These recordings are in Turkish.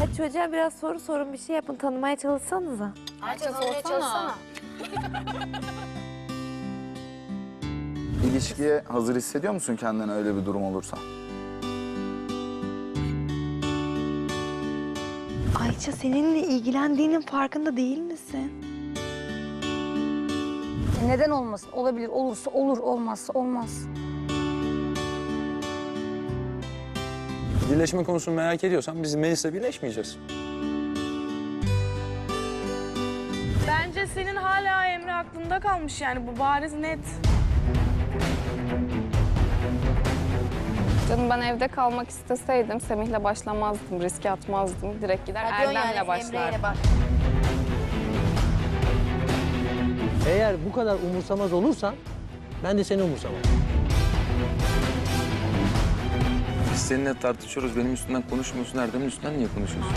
Hadi çocuğa biraz soru sorun bir şey yapın tanımaya çalışsanıza. Ayça sorsana. İlişkiye hazır hissediyor musun kendini öyle bir durum olursa? Ayça seninle ilgilendiğinin farkında değil misin? Neden olmasın? Olabilir. Olursa olur, olmazsa olmaz. Birleşme konusunu merak ediyorsan biz Melis'le birleşmeyeceğiz. Bence senin hala Emre aklında kalmış yani bu bariz net. Canım ben evde kalmak isteseydim Semih'le başlamazdım, riske atmazdım. Direkt gider Erdem'le başlardım. Eğer bu kadar umursamaz olursan ben de seni umursamam. Biz seninle tartışıyoruz. Benim üstünden konuşmuyorsun. Erdem'in üstünden niye konuşuyorsun?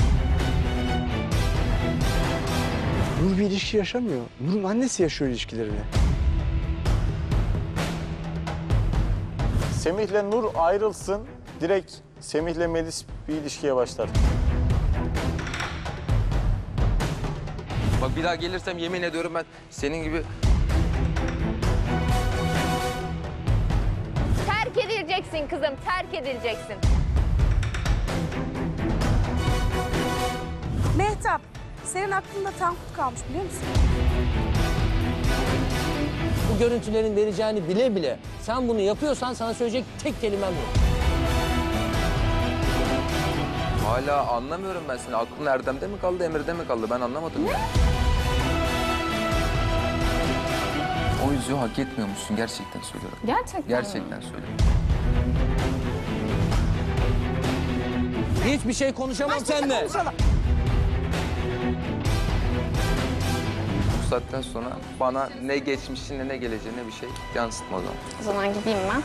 Nur bir ilişki yaşamıyor. Nur'un annesi yaşıyor ilişkilerini. Semih'le Nur ayrılsın. Direkt Semih'le Melis bir ilişkiye başlar. Bak bir daha gelirsem yemin ediyorum ben senin gibi edileceksin kızım, terk edileceksin. Mehtap, senin aklında Tankut kalmış biliyor musun? Bu görüntülerin vereceğini bile bile sen bunu yapıyorsan sana söyleyecek tek kelimem yok. hala anlamıyorum ben seni. Aklın Erdem'de mi kaldı, Emre'de mi kaldı? Ben anlamadım ya. O yüzüğü hak etmiyormuşsun gerçekten söylüyorum. Gerçekten mi? Gerçekten söylüyorum. Hiçbir şey konuşamam seninle. Bu saatten sonra bana ne geçmişini ne geleceğine bir şey yansıtma o zaman. O zaman gideyim ben.